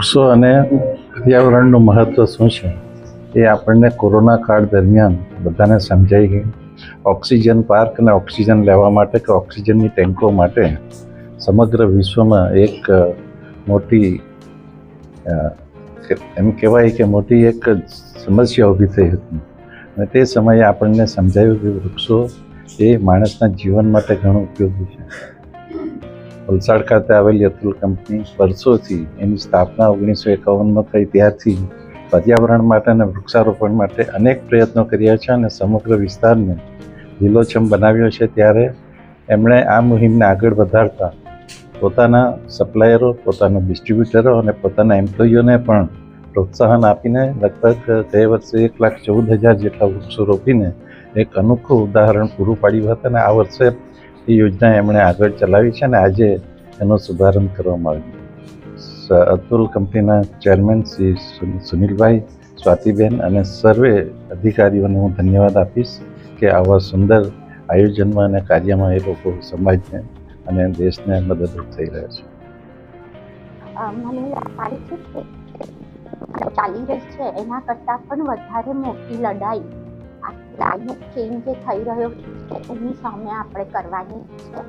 વૃક્ષો અને પર્યાવરણનું મહત્ત્વ શું છે? એ આપણને કોરોના કાળ દરમિયાન બધાને સમજાઈ ગયું. ઓક્સિજન પાર્ક અને ઓક્સિજન લેવા માટે કે ઓક્સિજનની ટેન્કો માટે સમગ્ર વિશ્વમાં એક મોટી એમ કહેવાય કે મોટી એક સમસ્યા ઊભી થઈ હતી. અને તે સમયે આપણને સમજાયું કે વૃક્ષો એ માણસના જીવન માટે ઘણું ઉપયોગી છે. વલસાડ ખાતે આવેલી અતુલ કંપની વર્ષોથી એની સ્થાપના ઓગણીસો એકાવનમાં થઈ ત્યારથી પર્યાવરણ માટે અને વૃક્ષારોપણ માટે અનેક પ્રયત્નો કર્યા છે અને સમગ્ર વિસ્તારને લીલોછમ બનાવ્યો છે. ત્યારે એમણે આ મુહિમને આગળ વધારતા પોતાના સપ્લાયરો, પોતાના ડિસ્ટ્રીબ્યુટરો અને પોતાના એમ્પ્લોયીઓને પણ પ્રોત્સાહન આપીને લગભગ તે વર્ષે એક લાખ ચૌદ હજાર જેટલા વૃક્ષો રોપીને એક અનોખું ઉદાહરણ પૂરું પાડ્યું હતું. અને આ વર્ષે એ યોજના એમણે આગળ ચલાવી છે અને આજે એનો શુભારંભ કરવામાં આવ્યો. અતુલ કંપનીના ચેરમેન શ્રી સુન- સુનિલભાઈ સ્વાતિબેન અને સર્વે અધિકારીઓને હું ધન્યવાદ આપીશ કે આવા સુંદર આયોજનમાં અને કાર્યમાં એ લોકો સમાજને અને દેશને મદદરૂપ થઈ રહ્યા છે. ચાલી રહી છે. એના કરતાં પણ વધારે મોટી લડાઈ ક્લાઇમેટ ચેન્જ જે થઈ રહ્યો એની સામે આપણે કરવાની છે.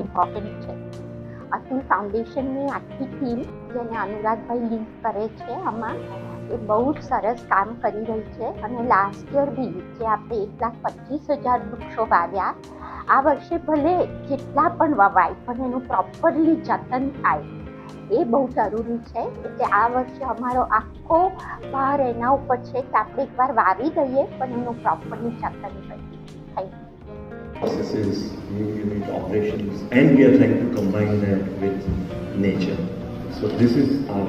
ઇમ્પોર્ટન્ટ ફાઉન્ડેશનની આખી થીમ જેને અનુરાગભાઈ લિંક કરે છે આમાં. એ બહુ જ સરસ કામ કરી રહી છે અને લાસ્ટ યર બી જે આપણે એક લાખ પચીસ હજાર વૃક્ષો વાવ્યા આ વર્ષે ભલે જેટલા પણ વવાય પણ એનું પ્રોપરલી જતન થાય એ બહુ જરૂરી છે એટલે આ વર્ષે અમારો આખો ભાર એના ઉપર છે કે આપણે એકવાર વાવી દઈએ પણ એનું પ્રોપરલી જતન કરીએ processes, new unit operations, and we are trying to combine that with nature. So this is our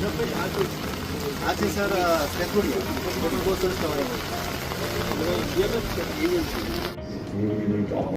okay આજે સર સેક્યુરિટી બહુ સરસ